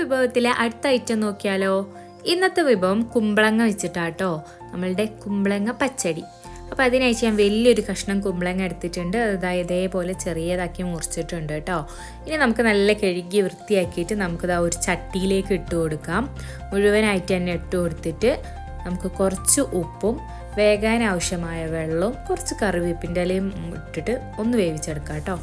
വിഭവത്തിലെ അടുത്ത ഐറ്റം നോക്കിയാലോ? ഇന്നത്തെ വിഭവം കുമ്പളങ്ങ വെച്ചിട്ടാട്ടോ. നമ്മളുടെ കുമ്പളങ്ങ പച്ചടി. അപ്പോൾ അതിനായിട്ട് ഞാൻ വലിയൊരു കഷ്ണം കുമ്പളങ്ങ എടുത്തിട്ടുണ്ട്. അതായത് ഇതേപോലെ ചെറിയതാക്കി മുറിച്ചിട്ടുണ്ട് കേട്ടോ. ഇനി നമുക്ക് നല്ല കഴുകി വൃത്തിയാക്കിയിട്ട് നമുക്കിത് ആ ഒരു ചട്ടിയിലേക്ക് ഇട്ട് കൊടുക്കാം. മുഴുവനായിട്ട് തന്നെ ഇട്ട് കൊടുത്തിട്ട് നമുക്ക് കുറച്ച് ഉപ്പും വേകാൻ ആവശ്യമായ വെള്ളവും കുറച്ച് കറിവേപ്പിന്റെ ഇലയും ഇട്ടിട്ട് ഒന്ന് വേവിച്ചെടുക്കാം കേട്ടോ.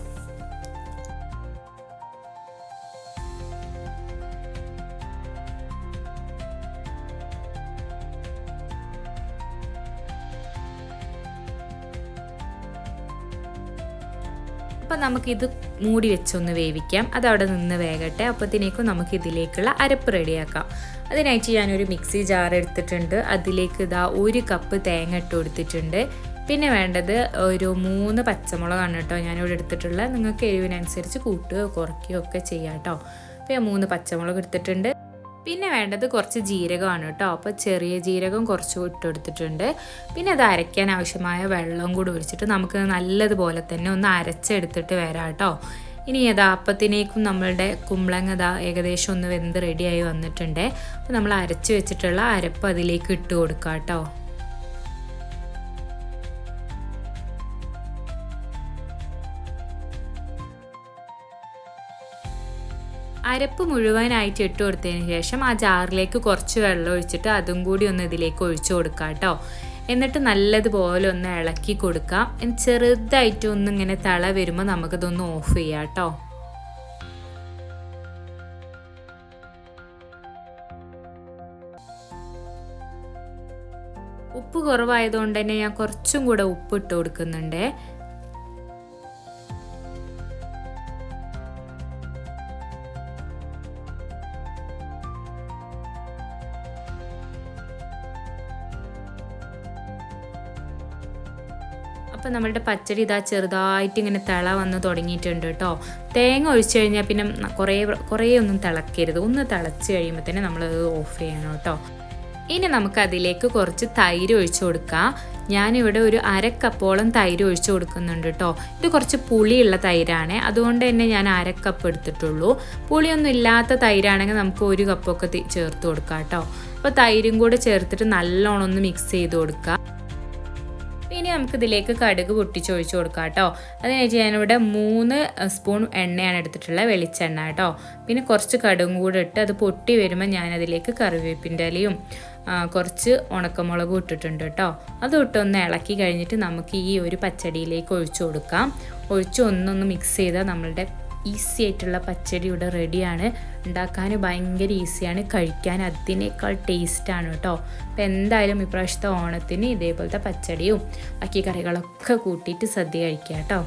അപ്പം നമുക്കിത് മൂടി വെച്ചൊന്ന് വേവിക്കാം. അത് അവിടെ നിന്ന് വേകട്ടെ. അപ്പോഴത്തേക്കും നമുക്ക് ഇതിലേക്കുള്ള അരപ്പ് റെഡിയാക്കാം. അതിനായിട്ട് ഞാനൊരു മിക്സി ജാർ എടുത്തിട്ടുണ്ട്. അതിലേക്ക് ഇതാ ഒരു കപ്പ് തേങ്ങ ഇട്ട് കൊടുത്തിട്ടുണ്ട്. പിന്നെ വേണ്ടത് ഒരു മൂന്ന് പച്ചമുളകാണ് കേട്ടോ ഞാനിവിടെ എടുത്തിട്ടുള്ളത്. നിങ്ങൾക്ക് എരിവിനനുസരിച്ച് കൂട്ടുകയോ കുറയ്ക്കുകയോ ഒക്കെ ചെയ്യാം കേട്ടോ. അപ്പോൾ ഞാൻ മൂന്ന് പച്ചമുളക് എടുത്തിട്ടുണ്ട്. പിന്നെ വേണ്ടത് കുറച്ച് ജീരകമാണ് കേട്ടോ. അപ്പോൾ ചെറിയ ജീരകം കുറച്ച് ഇട്ടെടുത്തിട്ടുണ്ട്. പിന്നെ അത് അരയ്ക്കാൻ ആവശ്യമായ വെള്ളം കൂടി ഒഴിച്ചിട്ട് നമുക്ക് നല്ലതുപോലെ തന്നെ ഒന്ന് അരച്ചെടുത്തിട്ട് വരാം കേട്ടോ. ഇനി ഏതാ അപ്പത്തിനേക്കും നമ്മളുടെ കുമ്പളങ്ങ ഇതാ ഏകദേശം ഒന്ന് വെന്ത് റെഡിയായി വന്നിട്ടുണ്ട്. അപ്പോൾ നമ്മൾ അരച്ച് വെച്ചിട്ടുള്ള അരപ്പ് അതിലേക്ക് ഇട്ട് കൊടുക്കാം കേട്ടോ. അരപ്പ് മുഴുവനായിട്ട് ഇട്ട് കൊടുത്തതിന് ശേഷം ആ ജാറിലേക്ക് കുറച്ച് വെള്ളം ഒഴിച്ചിട്ട് അതും കൂടി ഒന്ന് ഇതിലേക്ക് ഒഴിച്ചു കൊടുക്കാം കേട്ടോ. എന്നിട്ട് നല്ലതുപോലെ ഒന്ന് ഇളക്കി കൊടുക്കാം. ചെറുതായിട്ട് ഒന്ന് ഇങ്ങനെ തള വരുമ്പോൾ നമുക്കിതൊന്ന് ഓഫ് ചെയ്യാം കേട്ടോ. ഉപ്പ് കുറവായതുകൊണ്ട് തന്നെ ഞാൻ കുറച്ചും കൂടെ ഉപ്പ് ഇട്ട് കൊടുക്കുന്നുണ്ട്. അപ്പോൾ നമ്മളുടെ പച്ചടി ഇതാ ചെറുതായിട്ട് ഇങ്ങനെ തിള വന്ന് തുടങ്ങിയിട്ടുണ്ട് കേട്ടോ. തേങ്ങ ഒഴിച്ചു കഴിഞ്ഞാൽ പിന്നെ കുറേ കുറേ ഒന്നും തിളക്കരുത്. ഒന്ന് തിളച്ച് കഴിയുമ്പോൾ തന്നെ നമ്മളത് ഓഫ് ചെയ്യണം കേട്ടോ. ഇനി നമുക്ക് അതിലേക്ക് കുറച്ച് തൈര് ഒഴിച്ചു കൊടുക്കാം. ഞാനിവിടെ ഒരു അരക്കപ്പോളം തൈര് ഒഴിച്ചു കൊടുക്കുന്നുണ്ട് കേട്ടോ. ഇത് കുറച്ച് പുളിയുള്ള തൈരാണ്. അതുകൊണ്ട് തന്നെ ഞാൻ അരക്കപ്പ് എടുത്തിട്ടുള്ളൂ. പുളിയൊന്നും ഇല്ലാത്ത തൈരാണെങ്കിൽ നമുക്ക് ഒരു കപ്പൊക്കെ ചേർത്ത് കൊടുക്കാം കേട്ടോ. അപ്പോൾ തൈരും കൂടെ ചേർത്തിട്ട് നല്ലോണം ഒന്ന് മിക്സ് ചെയ്ത് കൊടുക്കുക ഇനി നമുക്ക് ഇതിലേക്ക് കടുക് പൊട്ടിച്ചൊഴിച്ച് കൊടുക്കാം കേട്ടോ. അതിനായിട്ട് ഞാനിവിടെ മൂന്ന് സ്പൂൺ എണ്ണയാണ് എടുത്തിട്ടുള്ളത് വെളിച്ചെണ്ണ കേട്ടോ. പിന്നെ കുറച്ച് കടുകും കൂടെ ഇട്ട് അത് പൊട്ടി വരുമ്പോൾ ഞാനതിലേക്ക് കറിവേപ്പിന്റെ ഇലയും കുറച്ച് ഉണക്കമുളകും ഇട്ടിട്ടുണ്ട് കേട്ടോ. അത് ഇട്ടൊന്ന് ഇളക്കി കഴിഞ്ഞിട്ട് നമുക്ക് ഈ ഒരു പച്ചടിയിലേക്ക് ഒഴിച്ചു കൊടുക്കാം. ഒഴിച്ച് ഒന്നൊന്ന് മിക്സ് ചെയ്താൽ നമ്മളുടെ ഈസി ആയിട്ടുള്ള പച്ചടി ഇവിടെ റെഡിയാണ്. ഉണ്ടാക്കാൻ ഭയങ്കര ഈസിയാണ്. കഴിക്കാൻ അതിനേക്കാൾ ടേസ്റ്റാണ് കേട്ടോ. അപ്പം എന്തായാലും ഇപ്രാവശ്യത്തെ ഓണത്തിന് ഇതേപോലത്തെ പച്ചടിയും ബാക്കി കറികളൊക്കെ കൂട്ടിയിട്ട് സദ്യ കഴിക്കാം കേട്ടോ.